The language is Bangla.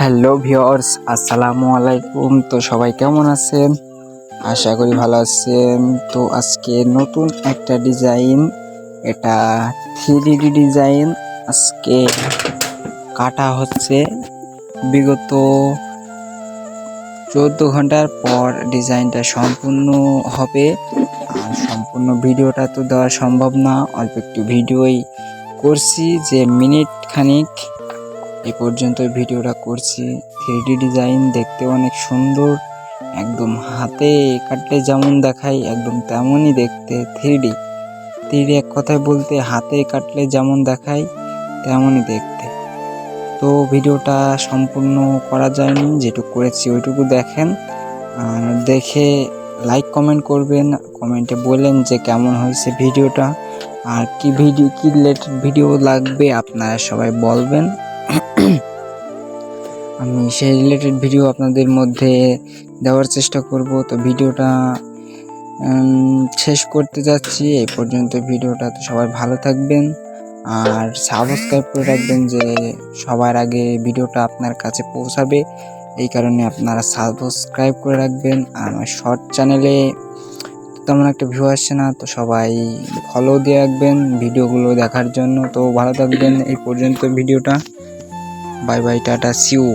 হ্যালো ভিওর্স আসসালামু আলাইকুম। তো সবাই কেমন আছেন? আশা করি ভালো আছেন। তো আজকে নতুন একটা ডিজাইন এটা থ্রি ডিজাইন আজকে কাটা হচ্ছে বিগত চোদ্দ ঘণ্টার পর ডিজাইনটা সম্পূর্ণ হবে। আর সম্পূর্ণ ভিডিওটা তো দেওয়া সম্ভব না। অল্প একটু ভিডিওই করছি যে মিনিট খানিক। এই পর্যন্ত ভিডিওটা করছি। থ্রি ডিজাইন দেখতে অনেক সুন্দর, একদম হাতে কাটলে যেমন দেখায়, একদম তেমনই দেখতে থ্রি ডি থ্রি এক কথায় বলতে হাতে কাটলে যেমন দেখায়, তেমনই দেখতে। তো ভিডিওটা সম্পূর্ণ করা যায়নি, যেটুকু করেছি ওইটুকু দেখেন। আর দেখে লাইক কমেন্ট করবেন কমেন্টে বলেন যে কেমন হয়েছে ভিডিওটা। আর কি ভিডিও, কি রিলেটেড ভিডিও লাগবে আপনারা সবাই বলবেন। আমি সেই রিলেটেড ভিডিও আপনাদের মধ্যে দেওয়ার চেষ্টা করব। তো ভিডিওটা শেষ করতে যাচ্ছি। এই পর্যন্ত ভিডিওটা তো সবাই ভালো থাকবেন। আর সাবস্ক্রাইব করে রাখবেন যে সবার আগে ভিডিওটা আপনার কাছে পৌঁছাবে। এই কারণে আপনারা সাবস্ক্রাইব করে রাখবেন। আর আমার শর্ট চ্যানেলে তেমন একটা ভিউ আসছে না, তো সবাই ফলো দিয়ে রাখবেন ভিডিওগুলো দেখার জন্য। তো ভালো থাকবেন। এই পর্যন্ত ভিডিওটা। Bye bye tata see you